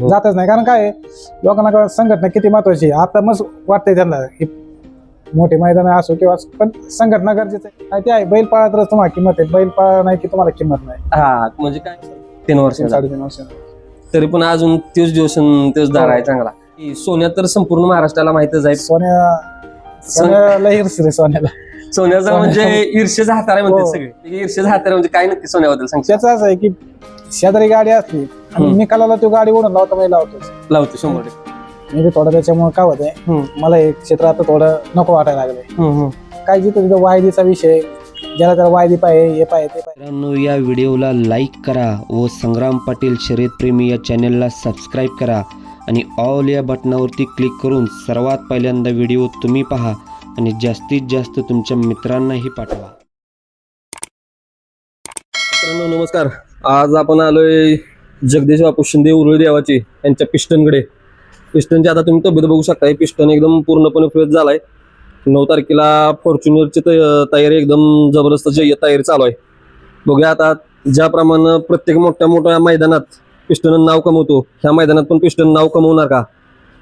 जातच नाही. कारण काय आहे, लोकांना संघटना किती महत्वाची आहे. आता मग वाटतंय त्यांना की मोठे मैदान असो किंवा पण संघटना गरजेचं आहे. आणि ते आहे बैल पाळा तर तुम्हाला किंमत आहे. बैल पाळा नाही की तुम्हाला किंमत नाही. हा म्हणजे काय? तीन वर्ष साडेतीन वर्ष तरी पण अजून तोच दिवस तोच दार आहे चांगला. की सोन्या तर संपूर्ण महाराष्ट्राला माहितच आहे. सोन्या सोन्याला हिरस रे सोन्याला. सोन्याचा म्हणजे ईर्षेचा हातारा म्हणते हो. सगळे ईर्षेचा हातारा म्हणजे काय नक्की सोन्याबद्दल सांगतो त्याचं असं आहे की शेजारी गाडी असली आणि हम्म. निकालाला तो गाडी ओढून लावता मी लावतोच लावतो शंभर टक्के मी बी थोडं त्याच्यामुळे काय होतंय हम्म. मला हे क्षेत्र आता थोडं नको वाटायला लागलंय हम्म, हम्म. काय जिथं तिथं वायदीचा विषय ज्याला त्याला वायदी पाहिजे हे पाहिजे ते पाहिजे मित्रांनो या व्हिडिओला लाईक करा व संग्राम पाटील शर्यतप्रेमी या चॅनलला सबस्क्राईब करा आणि ऑल या बटनावरती क्लिक करून सर्वात पहिल्यांदा व्हिडिओ तुम्ही पहा आणि जास्तीत जास्त तुमच्या मित्रांनाही पाठवा. मित्रांनो नमस्कार. आज आपण आलोय जगदीश बापू शिंदे उरुळी देवाची यांच्या पिस्टनकडे पिस्टनची आता तुम्ही तब्येत बघू शकता पिस्टन एकदम पूर्णपणे फ्रेश झालाय. नऊ तारखेला फॉर्च्युनरची तयारी एकदम जबरदस्त जय तयारी चालू आहे. बघूया आता ज्याप्रमाणे प्रत्येक मोठ्या मोठ्या मैदानात पिस्टन नाव कमवतो. ह्या मैदानात पण पिस्टन नाव कमवणार का?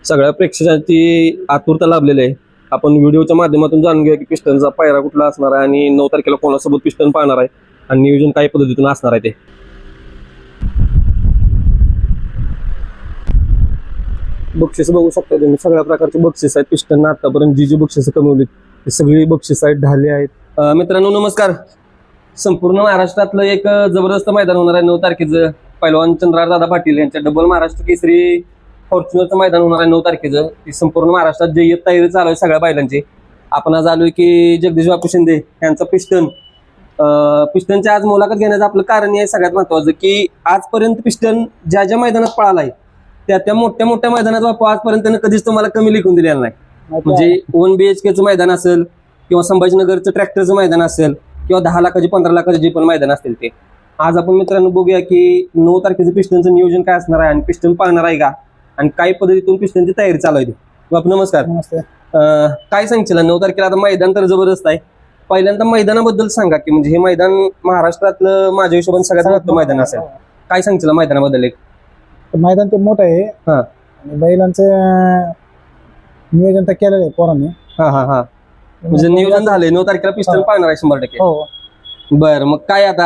सगळ्या प्रेक्षकांची आतुरता लाभलेली आहे. आपण व्हिडिओच्या माध्यमातून जाणून घेऊया की पिस्टनचा पायरा कुठला असणार आहे आणि नऊ तारखेला कोणासोबत पिस्टन पाहणार आहे आणि नियोजन काय पद्धतीतून असणार आहे ते. बक्षीस बघू शकता तुम्ही. सगळ्या प्रकारचे बक्षीस आहेत पिस्टन आतापर्यंत. जी जी बक्षिसं कमवलीत ती सगळी बक्षीस आहेत ढाले आहेत. मित्रांनो नमस्कार. संपूर्ण महाराष्ट्रातलं एक जबरदस्त मैदान होणार आहे नऊ तारखेचं. पैलवान चंद्रार दादा पाटील यांच्या डबल महाराष्ट्र केसरी फॉर्च्युनरचं मैदान होणार आहे नऊ तारखेचं. ती संपूर्ण महाराष्ट्रात जय्यत तयारी चालू आहे सगळ्या बैलांची. आपण आज आलोय की जगदीश बापू शिंदे यांचा पिस्टन. पिस्टनची आज मुलाखत घेण्याचं आपलं कारण हे आहे सगळ्यात महत्वाचं की आजपर्यंत पिस्टन ज्या ज्या मैदानात पळालाय त्या त्या मोठ्या मोठ्या मैदानात बापू आजपर्यंत कधीच तुम्हाला कमी लिखून दिलेला नाही. म्हणजे वन बी एच केचं मैदान असेल किंवा संभाजीनगरचं ट्रॅक्टरचं मैदान असेल किंवा दहा लाखाची पंधरा लाखाचे जे पण मैदान असतील ते. आज आपण मित्रांनो बघूया की नऊ तारखेचं पिस्टनचं नियोजन काय असणार आहे आणि पिस्टन पाहणार आहे का? आणि काय पद्धतीतून पिस्टनची तयारी चालू आहे. बापू नमस्कार. नमस्ते. अं, काय सांगशील? नऊ तारखेला आता मैदान तर जबरदस्त आहे. पहिल्यांदा मैदानाबद्दल सांगा की म्हणजे हे मैदान महाराष्ट्रातलं माझ्या हिशोबाने सगळ्यात मोठं मैदान असेल. काय सांगशील मैदानाबद्दल एक? मैदान ते मोठं आहे. हा. आणि बैलांचं नियोजन तर केलेलं आहे पोरांनी. हा हा हा. म्हणजे नियोजन झालंय. नऊ तारखेला पिस्टन पाहणार आहे शंभर टक्के. हो. बरं मग काय आता?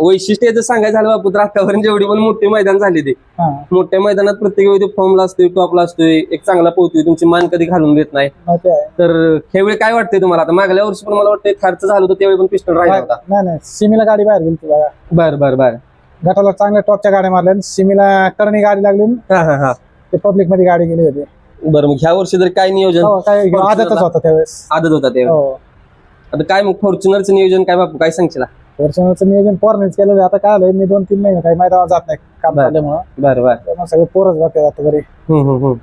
वैशिष्ट्य याचं सांगायचं झालं बापू तर आतापर्यंत जेवढी पण मोठी मैदान झाली ते. हा. मोठ्या मैदानात प्रत्येक वेळी फॉर्मला असतोय टॉपला असतोय एक चांगला पोहतोय तुमची मान कधी घालून देत नाही. आहे. तर ह्यावेळी काय वाटतंय तुम्हाला? आता मागल्या वर्षी पण मला वाटतं खर्च झालं होतं त्यावेळी पण पिस्टन राहिला होता. नाही नाही सिमीला गाडी बाहेर गेली बघा. बर बर बर. गटाला चांगल्या टॉपच्या गाड्या मारल्या. आणि सिमीला करणी गाडी लागली आणि हा हा हा. ते पब्लिकमध्ये गाडी गेली होती. बरं मग ह्या वर्षी तर काय नियोजन? हो, काय आदतच होता त्यावेळेस. आदत होता ते हो. आता काय मग फॉर्च्युनरचं नियोजन काय बापू काय सांगशील? वर्षाचं नियोजन पोरांनीच केलेलं आहे. आता काय आलंय मी दोन तीन महिने काही मैदानात जात नाही काम बरं. झाल्यामुळं बरं बरं. त्यामुळे सगळे पोरच बघते आता घरी. हम्म, हम्म, हम्म.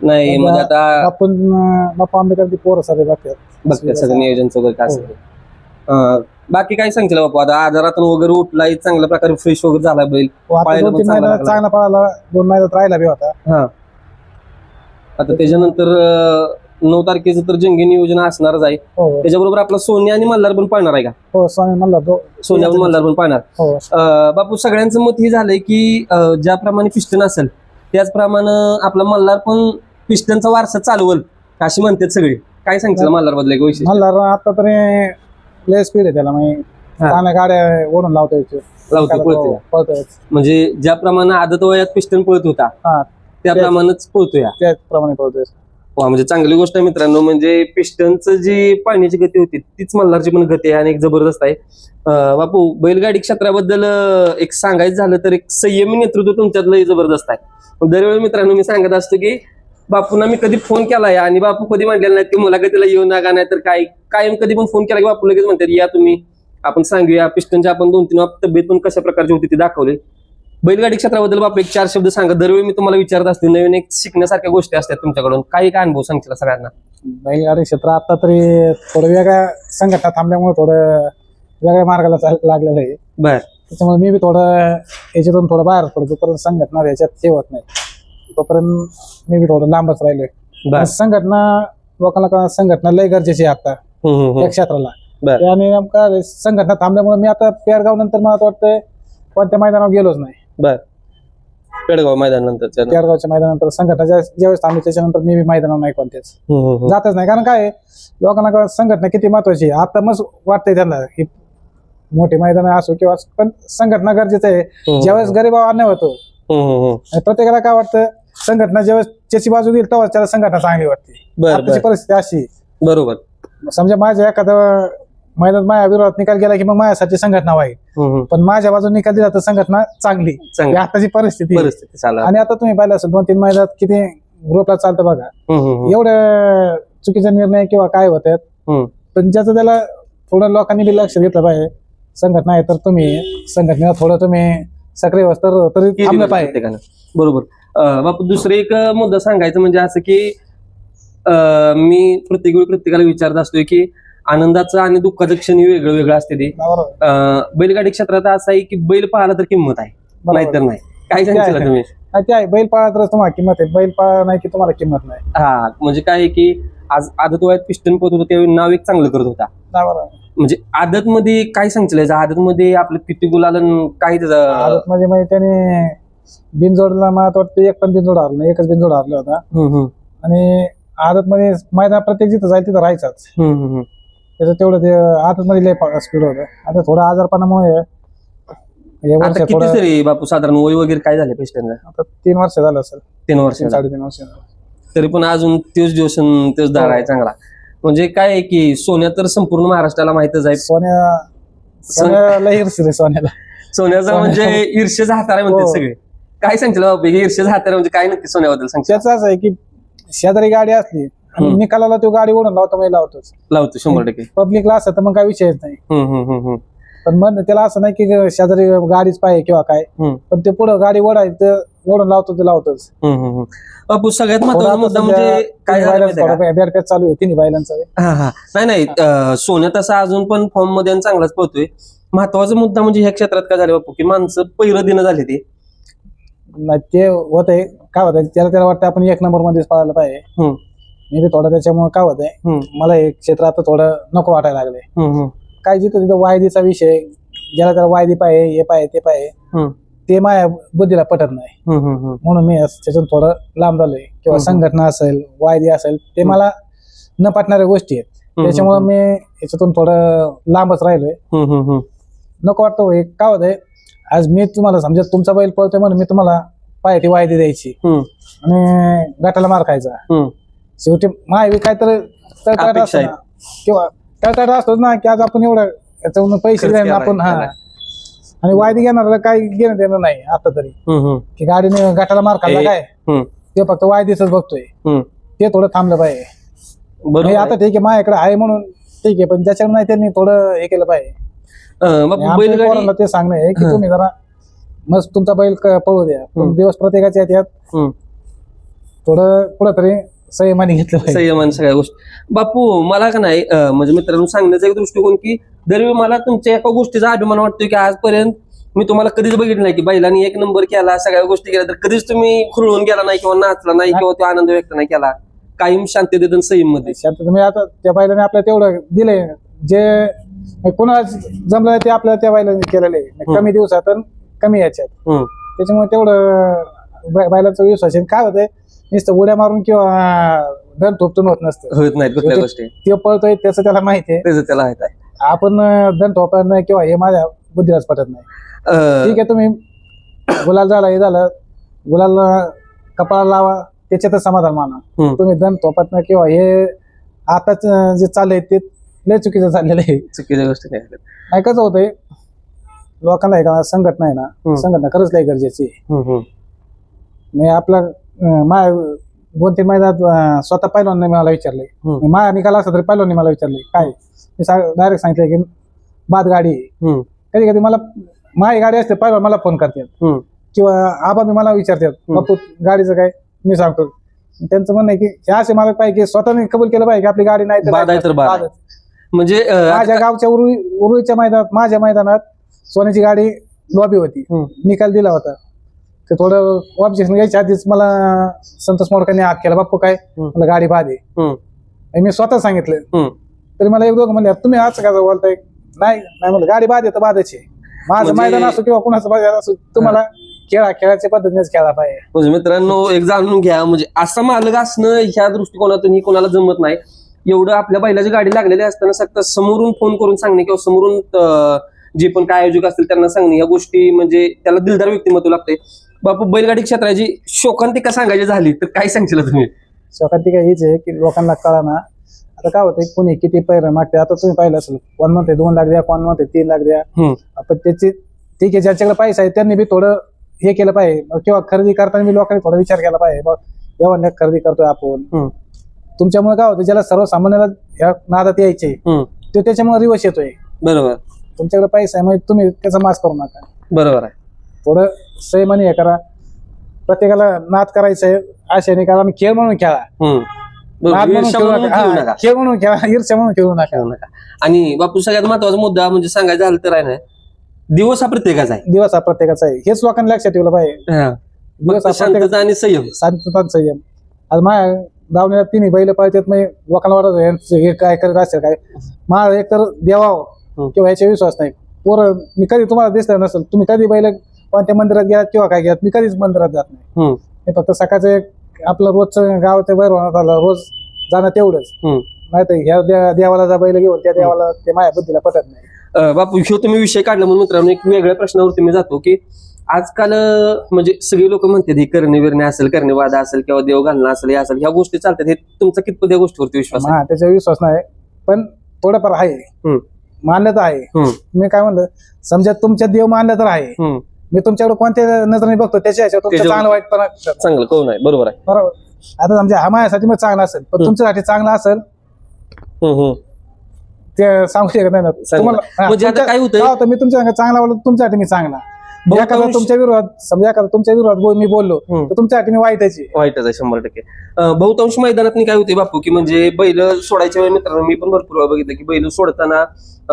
नाही मग आता आपण बाप्पा आंबेडकर ती पोरं सगळे बघते सगळं नियोजन वगैरे काय असेल ते. अं, बाकी काय सांगशील बापू आता आजारातून वगैरे उठलाय चांगल्या प्रकारे फ्रेश वगैरे झाला बैल. तीन पण चांगला महिन्यात लागला. चांगला पळाला दोन महिन्यात राहिला बी होता. हा. आता त्याच्यानंतर अं, नऊ तारखेचं तर जंगी नियोजन असणारच आहे. हो. त्याच्याबरोबर आपला सोन्या आणि मल्हार पण पाहणार आहे का? हो स्वामी म्हणला तो सोन्या आणि मल्हार पण पाहणार हो. अं, बापू सगळ्यांचं मत हे झालंय की अं, ज्याप्रमाणे पिस्टन असेल त्याचप्रमाणे आपला मल्हार पण पिस्टनचा वारसा चालवल अशी म्हणतात सगळे. काय सांगतील मल्हार वैशिष्ट्य? म्हणला आता तरी लय स्पीड आहे त्याला म्हणजे. चांगल्या गाड्या ओढून लावता येते लावतो पळतो पळतोय. म्हणजे ज्याप्रमाणे आदत वयात पिस्टन पळत होता हा. त्याप्रमाणेच पळतो या त्याचप्रमाणे पळतोय. वा म्हणजे चांगली गोष्ट आहे मित्रांनो. म्हणजे पिस्टनचं जी पाण्याची गती होती तीच मल्हारची पण गती आहे आणि एक जबरदस्त आहे. बापू बैलगाडी क्षेत्राबद्दल एक सांगायचं झालं तर एक संयमी नेतृत्व तुमच्यातलं जबरदस्त आहे. दरवेळी मित्रांनो मी सांगत असतो की बापूंना मी कधी फोन केलाय आणि बापू कधी म्हटलेलं नाही की मुलाखतीला येऊ नका नाही तर काय कायम कधी पण फोन केला की बापू लगेच म्हणतात या तुम्ही आपण सांगूया पिस्टनच्या आपण दोन तीन तब्येत पण कशा प्रकारची होती ती दाखवली. बैलगाडी क्षेत्राबद्दल बापू एक चार शब्द सांगा. दरवेळी मी तुम्हाला विचारत असते नवीन एक शिकण्यासारख्या गोष्टी असतात तुमच्याकडून. काही काय अनुभव सांगतील सगळ्यांना? बैलगाडी क्षेत्र आता तरी थोडं वेगळ्या संघटना थांबल्यामुळे थोडं वेगळ्या मार्गाला चाल- लागलेलं आहे. बर. त्याच्यामुळे मी बी थोडं याच्यातून थोडं बाहेर पडतो. जोपर्यंत संघटना याच्यात होत नाही. तोपर्यंत मी बी थोडं लांबच राहिलोय. बर. संघटना लोकांना कळणार संघटना लय गरजेची आहे आता. हम्म, हम्म, हम्म. या क्षेत्राला. बरं. आणि नेमका संघटना थांबल्यामुळे मी आता पेरगाव नंतर मला आता वाटतंय कोणत्या मैदानावर गेलोच नाही. बर. पेडगाव मैदानानंतर तेरगावच्या मैदानानंतर संघटना ज्या- ज्यावेळेस थांबली त्याच्यानंतर मी बी मैदानावर नाही कोणत्याच जातच नाही. कारण काय आहे, लोकांना संघटना किती महत्वाची आहे. आता मग वाटतंय त्यांना की मोठी मैदान असो किंवा पण संघटना गरजेचं आहे. ज्यावेळेस गरीबावर अन्याय होतो आणि प्रत्येकाला काय वाटतं? संघटना ज्यावेळेस त्याची बाजू घेईल तेव्हा त्याला संघटना चांगली वाटते. बर आताची बर. परिस्थिती अशी आहे. बरोबर. समजा माझ्या एखादा मैदानात माझ्या विरोधात निकाल गेला की मग माझ्यासाठी संघटना वाईट पण माझ्या बाजून निकाल दिला तर संघटना चांगली ही आताची परिस्थिती. परिस्थिती. आणि आता तुम्ही पाहिलं असेल दोन तीन मैदानात किती ग्रुपला चालतं बघा हम्म, हम्म, हम्म. एवढे चुकीचे निर्णय किंवा काय होतात हम्म. पण ज्याचं त्याला थोडं लोकांनी बी लक्ष घेतलं पाहिजे संघटना आहे तर तुम्ही संघटनेला थोडं तुम्ही सक्रिय वस्तर तरी केली थांबलं पाहिजे. बरोबर बापू दुसरं एक मुद्दा सांगायचं म्हणजे असं की मी प्रत्येक वेळी प्रत्येकाला विचारत असतोय की आनंदाचं आणि दुःखाचं क्षण वेगळं वेगळं असते ते. बरोबर. अं, बैलगाडी क्षेत्रात असं आहे की बैल पाहायला तर किंमत आहे. नाहीतर नाही. काय सांगितलं तुम्ही? ते आहे. बैल पाळा तर तुम्हाला किंमत आहे. बैल पाळा नाही की तुम्हाला किंमत नाही. हा म्हणजे काय आहे की आज आदत वयात पिस्टन पोत होतं त्यावेळी नाव एक चांगलं करत होता. बरोबर म्हणजे आदत मध्ये काय सांगितलं आदत मध्ये आपलं किती गुलालन काय त्याचं? आदत मध्ये म्हणजे त्याने बिनजोडला मला तर वाटतं एक पण बिनजोड हारलं नाही. एकच बिनजोड हारला होता. हम्म, हम्म, आणि आदत मध्ये मैदान प्रत्येक जिथं जाईल तिथं राहायचाच. हम्म, हम्म, हम्म. त्याचं तेवढं ते आदत मध्ये लय स्पीड होतं. आता थोडं आजारपणामुळे हे वर्ष आता किती थोडं तरी बापू साधारण वय वगैरे काय झाले पिस्टनला आता तीन वर्ष झालं असेल तीन वर्ष तीन साडेतीन वर्ष झालं. तरी पण अजून तेच दिवस अन तेच दार आहे चांगला. म्हणजे काय आहे की सोन्या तर संपूर्ण महाराष्ट्राला माहितच आहे. सोन्या सोन्याला हिरसी सोन्याला. सोन्याचा सोन्या- म्हणजे ईर्षेचा हातारा म्हणते हो. सगळे. काय सांगतील बाबा हे ईर्षेचा हातारा म्हणजे काय नक्की सोन्याबद्दल सांगतील त्याचं असं आहे की शेजारी गाडी असली आणि हम्म. निकालाला तो गाडी ओढून लावतो मी लावतोच. लावतो शंभर टक्के. पब्लिकला असं तर मग काय विषयच नाही. हम्म, हम्म, हम्म, हम्म. पण मग त्याला असं नाही की शेजारी गाडीच पाहिजे किंवा काय. हम्म. पण ते पुढं गाडी ओढायचं ओढून लावतो ते लावतोच. हम्म, हम्म, हम्म. बापू सगळ्यात महत्त्वाचा आता मुद्दा सध्या म्हणजे काय झालं माहितीये का? चालू आहे तिन्ही बैलांचं हा हा. नाही नाही अं, सोन्या तसा अजून पण फॉर्ममध्ये आणि चांगलाच पळतोय. महत्त्वाचा मुद्दा म्हणजे ह्या क्षेत्रात काय झालं बापू? की माणसं पहिलं दिनं झाले ते. नाही ते होत आहे काय होत त्याला त्याला वाटतं आपण एक नंबर मध्येच पळायला पाहिजे. हम्म. मी बी थोडं त्याच्यामुळे काय होत आहे हम्म, मला हे क्षेत्र आता थोडं नको वाटायला लागले काय जिथं तिथं वायदीचा विषय ज्याला त्याला वायदी पाहिजे हे पाहिजे ते पाहिजे ते माझ्या बुद्धीला पटत नाही. म्हणून मी त्याच्यातून थोडं लांब झालोय. किंवा. संघटना असेल वायदी असेल ते मला न पटणाऱ्या गोष्टी आहेत. त्याच्यामुळे मी याच्यातून थोडं लांबच राहिलोय. नको वाटतं हो, हे काय होतंय? आज मी तुम्हाला समजा तुमचा बैल पळतोय म्हणून मी तुम्हाला पाहिजे ती वायदी द्यायची. आणि गटाला मार खायचा. शेवटी माय काय तर तळतळ अपेक्षा असतो. ना किंवा तळतळ असतोच ना की आज आपण एवढं याच्यावरून पैसे खर्च द्यायला केलाय, आपण हा. आणि वायदी घेणार काही घेणं देणं नाही आता तरी हम्म, हम्म, की गाडीने गटाला मार खाल्ला हे- काय हम्म, ते फक्त वायदीच बघतोय हम्म. ते थोडं थांबलं पाहिजे बरोबर आहे. आता ठीक आहे माझ्याकडे आहे म्हणून ठीक आहे पण ज्याच्यावर नाही त्यांनी थोडं हे केलं पाहिजे अं, आणि बापू आमच्या बैलगाडी पोरांना ते सांगणं आहे की. तुम्ही जरा मस्त तुमचा बैल क- पळू द्या पण. दिवस प्रत्येकाचे आहेत यात हम्म. थोडं कुठंतरी संयमाने घेतलं पाहिजे. संयमान सगळ्या गोष्टी. बापू मला का नाही अं, म्हणजे मित्रांनो सांगण्याचा एक दृष्टिकोन की दरवेळी मला तुमच्या एका गोष्टीचा अभिमान वाटतोय की आजपर्यंत मी तुम्हाला कधीच बघितलं नाही की बैलांनी एक नंबर केला सगळ्या गोष्टी केल्या तर कधीच तुम्ही खुळून गेला नाही किंवा नाचला नाही किंवा तो आनंद व्यक्त नाही केला. कायम शांततेत आणि संयममध्ये तुम्ही आता त्या बैलाने आपल्याला तेवढं दिलंय. जे कोणाला जमलं ते आपल्याला त्या बैलाने केलेलं आहे. कमी दिवसात आणि कमी याच्यात. हम्म, त्याच्यामुळे तेवढं बैलाचा विश्वास आहे. काय होतंय नुसतं उड्या मारून किंवा दर थोपटून होत नसतं. होत नाहीत कुठल्या ते- गोष्टी. ते पळतोय त्याचं त्याला माहिती आहे. त्याचं त्याला माहीत आहे. आपण दन ठोपणार किंवा हे माझ्या बुद्धीलाच पटत नाही. अं, ठीक आहे तुम्ही गुलाल झाला हे झालं. गुलाल कपाळाला लावा त्याच्यातच समाधान माना. हम्म. तुम्ही दन थोपत नाही किंवा हे आताच जे चाललंय ते लय चुकीचं चाललेलं आहे. चुकीच्या गोष्टी नाही आहेत. नाही कसं होतंय लोकांना आहे का संघटना आहे ना हम्म. संघटना खरंच लय गरजेची आहे. हम्म, हम्म, मी आपला माय दोन तीन महिन्यात स्वतः पहिल्यांदा मला विचारलंय हम्म. माया निकाल असला तरी पहिल्यांदा मला विचारलंय काय मी डायरेक्ट सांगितलं की बाद गाडी कधी कधी मला माझी गाडी असते पहिला मला फोन करतात. किंवा आबा मी मला विचारतात. बापू गाडीचं काय मी सांगतो त्यांचं म्हणणं आहे की हे असे मला पाहिजे की स्वतःने कबूल केलं पाहिजे की आपली गाडी नाही तर. म्हणजे माझ्या गावच्या उरुळी उरुळीच्या मैदानात माझ्या मैदानात सोन्याची गाडी लॉबी होती. निकाल दिला होता ते थोडं ऑब्जेक्शन घ्यायच्या आधीच मला संतोष मोडकांनी हात केला बापू काय. मला गाडी बाद आहे. आणि मी स्वतः सांगितलं. तरी मला एक दोघं म्हणले तुम्ही आज का बोलताय. नाही नाही. म्हणलं गाडी बाद आहे तर आहे. माझं म्हणजे- मैदान असो किंवा कुणाचं मैदान असो तुम्हाला खेळा खेळाच्या पद्धतीनेच खेळा पाहिजे. म्हणजे मित्रांनो एक जाणून घ्या म्हणजे असा मालक असणं ह्या दृष्टिकोनातून ही कोणाला जमत नाही. एवढं आपल्या बैलाची गाडी लागलेली असताना सक्त समोरून फोन करून सांगणे किंवा समोरून जे पण काय आयोजक असतील त्यांना सांगणे या गोष्टी म्हणजे त्याला दिलदार व्यक्तिमत्व लागते बापू बैलगाडी क्षेत्राची शोकांतिका सांगायची झाली? तर काय सांगशील तुम्ही? शोकात ती काय हीच आहे की लोकांना कळा ना आता काय होतं कोणी किती पैर मागते आता तुम्ही पाहिलं असेल कोण म्हणते दोन लाख द्या कोण म्हणते तीन लाख द्या. हम्म. आपण त्याची ठीक आहे ज्याच्याकडे पैसा आहे त्यांनी बी थोडं हे केलं पाहिजे. किंवा खरेदी करताना बी लोकांनी थोडा विचार केला पाहिजे. एवढ्या खरेदी करतोय आपण. तुमच्यामुळे काय होतं ज्याला सर्वसामान्याला या नादात यायचे हम्म. तो त्याच्यामुळे रिवर्स येतोय. बरोबर. तुमच्याकडे पैसा आहे म्हणजे तुम्ही त्याचा मास करू नका. बरोबर आहे. थोडं संयमाने हे करा. प्रत्येकाला नाद करायचं आहे आशेने करा आणि खेळ म्हणून खेळा. हम्म. नाद म्हणून ईर्ष्या खेळू म्हणून नका. खेळू हा, नका. खेळ म्हणून खेळा ईर्ष्या म्हणून खेळू नका. खेळू नका. आणि बापू सगळ्यात महत्त्वाचा मुद्दा म्हणजे सांगायचं झालं तर आहे ना दिवस हा प्रत्येकाचा आहे. दिवस हा प्रत्येकाचा आहे. हेच लोकांना लक्षात ठेवलं पाहिजे. हा. दिवस फक्त हा प्रत्येकाचा शांतता आणि संयम. शांतता संयम. आज माझ्या दावणीला तिन्ही बैल पळतात म्हणजे लोकांना वाटत यांचं हे काय करत असेल काय? माझा एक तर देवाव हम्म. किंवा ह्याच्या विश्वास नाही. पोरं मी कधी तुम्हाला दिसलं नसेल तुम्ही कधी बैल कोणत्या मंदिरात गेलात किंवा काय गेलात? मी कधीच मंदिरात जात नाही. मी फक्त सकाळचं आपलं रोजचं गावाचं बैरवण्यात आलं रोज जाणं तेवढंच. नाही तर ह्या देवाला जा बैल घेऊन त्या देवाला ते माझ्या बुद्धीला पटत नाही. अं, बापू ह्यो तुम्ही विषय काढला म्हणून मित्रांनो एक वेगळ्या प्रश्नावरती मी जातो की आजकाल अं, म्हणजे सगळे लोक म्हणतात हे करणे विरणे असेल करणे वादा असेल किंवा देव घालणं असेल हे असेल. ह्या गोष्टी चालतात. हे तुमचा कितपत या गोष्टीवरती विश्वास आहे? हा त्याच्यावर विश्वास नाही. पण थोडंफार आहे. हम्म. मानलं तर आहे. हम्म. मी काय म्हणलं समजा तुमच्या देव मानलं तर आहे. हम्म. मी तुमच्याकडे कोणत्या नजरेने बघतो? त्याच्या ह्याच्यावर तुमचं त्याच्यावर- चांगलं वाईट पण चांगलं कोण आहे बरोबर आहे. बरोबर. आता समजा हा माझ्यासाठी मग चांगला असेल पण. तुमच्यासाठी चांगला असेल हम्म, हम्म. ते सांगू शकत नाही ना. तुम्हाला हा, म्हणजे आता तुमच्या- काय होतंय? होतं मी तुमच्या संग चांगला बोललो तुमच्यासाठी मी चांगला. एखादा तुमच्या विरोधात समजा एखादा तुमच्या विरोधात मी बोललो. तर तुमच्यासाठी मी वाईटच. आहे वाईटच आहे शंभर टक्के. बहुतांश मैदानात काय होते बापू की म्हणजे बैल सोडायच्या वेळी मित्रांनो मी पण भरपूर वेळा बघितलं की बैल सोडताना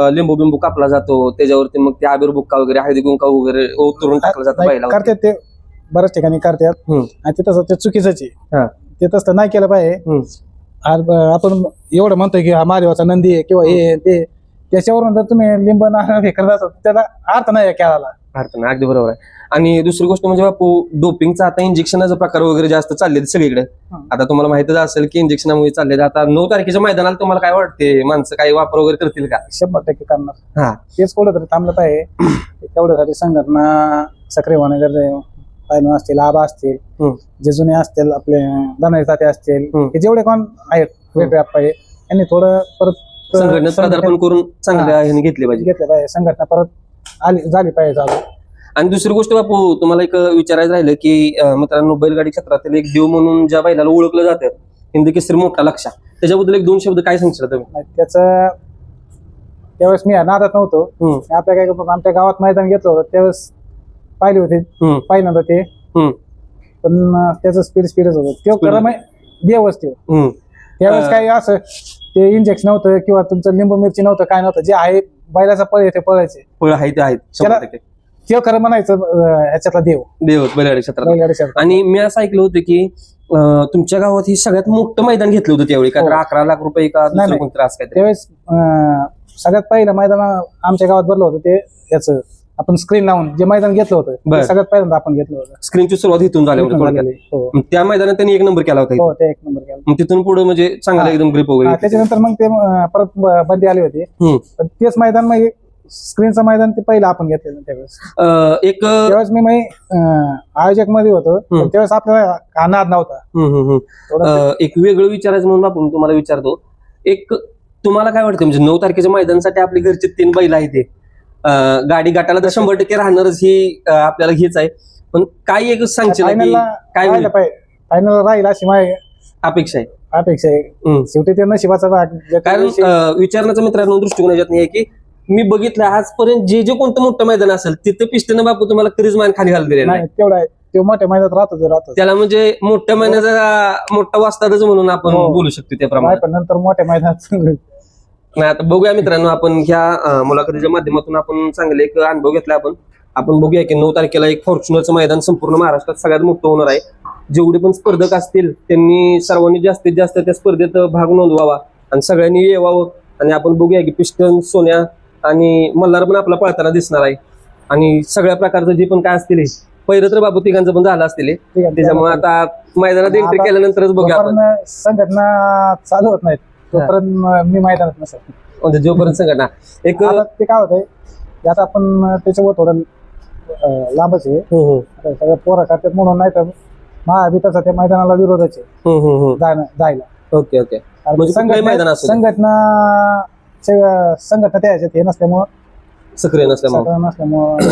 लिंबू बिंबू कापला जातो त्याच्यावरती मग ते आबिर बुक्का वगैरे हळदी कुंका वगैरे ओतरून टाकलं जातं बैला करतात ते बऱ्याच ठिकाणी करतात. आणि ते तसं ते चुकीचंच हा. आहे ते तसं नाही केलं पाहिजे. आपण एवढं म्हणतोय की हा महादेवाचा नंदी आहे किंवा हे ते त्याच्यावरून जर तुम्ही लिंब नारळ हे करत असाल त्याला अर्थ नाही खेळाला. अर्थ नाही अगदी बरोबर आहे. आणि दुसरी गोष्ट म्हणजे बापू डोपिंगचा आता इंजेक्शनाचा प्रकार वगैरे जास्त चालले सगळीकडे. आता तुम्हाला माहितच असेल की इंजेक्शनामुळे चालले आता नऊ तारखेच्या मैदानाला तुम्हाला काय वाटते माणसं काही वापर वगैरे करतील का? शंभर टक्के करणार. हा. तेच कुठं तरी थांबलं पाहिजे तेवढ्यासाठी संघटना सक्रिय होणे असतील आबा असतील. जे जुने असतील आपले धनाजी ताते असतील. हे. जेवढे कोण आहेत वेगळे पाहिजे यांनी थोडं परत संघटनेत पदार्पण करून चांगल्या घेतले पाहिजे. घेतलं पाहिजे. संघटना परत आली झाली पाहिजे चालू आणि दुसरी गोष्ट बापू तुम्हाला एक विचारायचं राहिलं की अं, मित्रांनो बैलगाडी क्षेत्रातील एक देव म्हणून ज्या बैलाला ओळखलं जातं हिंद केसरी मोठा लक्षा त्याच्याबद्दल एक दोन शब्द काय सांगशील तुम्ही त्याचं त्यावेळेस मी नादात नव्हतो हम्म. आपल्या काय आमच्या गावात मैदान घेतलं होतं त्यावेळेस पाहिले होते हम्म. पाहिलं होतं ते हम्म. पण अं, त्याचं स्पीड स्पीडच होतं तो Speed खरं देवच तो हम्म. त्यावेळेस अं. काही असं ते इंजेक्शन नव्हतं किंवा तुमचं लिंबू मिरची नव्हतं काय नव्हतं जे आहे बैलाचा पळ आहे ते पळायचे. फळ आहे ते आहेत. शंभर त्याला- टक्के. ते खरं म्हणायचं अं, ह्याच्यातला देव. देव बैलगाडी क्षेत्रात. बैलगाडी क्षेत्रात. आणि मी असं ऐकलं होतं की अं, तुमच्या गावात ही सगळ्यात मोठं मैदान घेतलं होतं त्यावेळी. का तर हो. अकरा लाख रुपये का दुसरं नाही. कोणतं असं काहीतरी त्यावेळेस अं, सगळ्यात पहिलं मैदान आमच्या गावात भरलं होतं ते याचं. आपण स्क्रीन लावून जे मैदान घेतलं होतं बरं. ते सगळ्यात पहिल्यांदा आपण घेतलं होतं स्क्रीनची सुरुवात इथून झाली म्हणजे थोडक्यात. हो मग त्या मैदानात त्यांनी एक नंबर केला होता इथे. हो ते एक नंबर मग तिथून पुढे म्हणजे चांगला. एकदम ग्रिप हा, वगैरे त्याच्यानंतर मग ते अं, परत ब- बंदी आली होती हम्म. पण तेच मैदान मग स्क्रीनचं मैदान ते पहिलं आपण घेतलेलं त्यावेळेस अं, एक अं, त्यावेळेस मी आयोजकमध्ये होतो पण हम्म. त्यावेळेस आपल्याला हा नाद नव्हता हम्म, हम्म, हम्म. थोडं अं, एक वेगळं विचारायचं म्हणून मी तुम्हाला विचारतो एक तुम्हाला काय वाटतं म्हणजे नऊ तारखेच्या मैदानासाठी आपली घरचे तीन बैल आहेत ते गाडी गाठाला तर शंभर टक्के राहणारच ही आपल्याला हेच आहे. पण काय एक सांगशील काय होईल? फायनल राहील अशी माझी अपेक्षा आहे. अपेक्षा आहे. शेवटी ते नशिबाचा भाग कारण दिवशी- अं, विचारण्याचा मित्रांनो दृष्टिकोन याच्यात नाही आहे की मी बघितलं आजपर्यंत जे जे कोणतं मोठं मैदान असेल तिथं पिस्टन बापू तुम्हाला कधीच मान खाली घालून दिलेलं नाही नाही. तेवढा आहे. ते मोठ्या महिन्यात राहतो ते राहतो. त्याला म्हणजे मोठ्या महिन्याचा मोठा वाजतातच म्हणून आपण हो. बोलू शकतो त्याप्रमाणे. पण नंतर मोठ्या मैदानात नाही आता बघूया मित्रांनो आपण ह्या मुलाखतीच्या माध्यमातून आपण चांगले एक अनुभव घेतला आपण. आपण बघूया की नऊ तारखेला एक फॉर्च्युनरचं मैदान संपूर्ण महाराष्ट्रात सगळ्यात मोठं होणार आहे. जेवढे पण स्पर्धक असतील त्यांनी सर्वांनी जास्तीत जास्त त्या स्पर्धेत भाग नोंदवावा आणि सगळ्यांनी येवावं. आणि आपण बघूया की पिस्टन सोन्या आणि मल्हार पण आपला पळताना दिसणार आहे. आणि सगळ्या प्रकारचं जे पण काय असतील हे पहिलं तर बाबू तिघांचं पण झालं असतील त्याच्यामुळे आता मैदानात एंट्री केल्यानंतरच बघूया आपण. संघटना चालू होत नाहीत तोपर्यंत मी मैदानात नसेल. म्हणजे जोपर्यंत संघटना एक आता ते काय होतंय आता आपण त्याच्यावर थोडं अं, लांबच आहे. हम्म, हम्म, आता सगळं पोरं करतात म्हणून नाही तर तसा त्या मैदानाला विरोधच आहे. हम्म, हम्म, हम्म. जाणं जायला. Okay okay. कारण म्हणजे कुठलंही संघटना मैदान असू दे. संघटना चे- संघटना त्या ह्याच्यात हे नसल्यामुळं सक्रिय नसल्यामुळे. सगळं नसल्यामुळं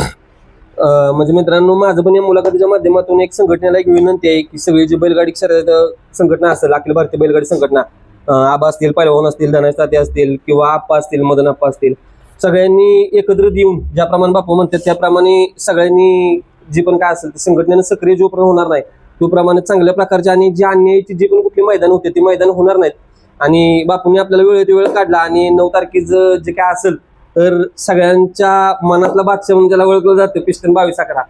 अं, म्हणजे मित्रांनो माझं पण या मुलाखतीच्या माध्यमातून एक संघटनेला एक विनंती आहे की सगळी जी बैलगाडी शर्यत संघटना असेल अखिल भारतीय बैलगाडी संघटना आबा असतील पैलवान असतील धनेश ताते असतील किंवा आप्पा असतील मदन आप्पा असतील सगळ्यांनी एकत्रित येऊन ज्याप्रमाणे बापू म्हणतात त्याप्रमाणे सगळ्यांनी जी पण काय असेल ते संघटनेनं सक्रिय जो पण होणार नाही तो प्रमाणे चांगल्या प्रकारचे आणि जी अन्यायची जी पण कुठली मैदान होते ती मैदान होणार नाहीत. आणि बापूंनी आपल्याला वेळेत वेळ काढला आणि नऊ तारखेचं जे काय असेल तर सगळ्यांच्या मनातला बादशाह म्हणून ज्याला ओळखलं जातं पिस्टन बावीस अकरा.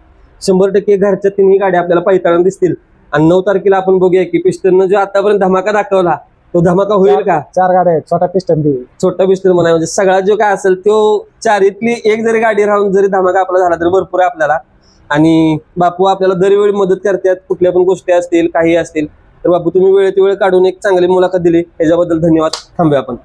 शंभर टक्के घरच्या तिन्ही गाड्या आपल्याला पैताळून दिसतील. आणि नऊ तारखेला आपण बघूया की पिस्टननं जो आतापर्यंत धमाका दाखवला तो धमाका होईल का? चार गाड्या आहेत छोटा पिस्टन बी. छोटा पिस्टन म्हणा म्हणजे सगळा जो काय असेल तो चारीतली एक जरी गाडी राहून जरी धमाका आपला झाला तरी भरपूर आहे आपल्याला. आणि बापू आपल्याला दरवेळी मदत करतात कुठल्या पण गोष्टी असतील काही असतील. तर बापू तुम्ही वेळेत वेळ काढून एक चांगली मुलाखत दिली. त्याच्याबद्दल धन्यवाद. थांबूया आपण.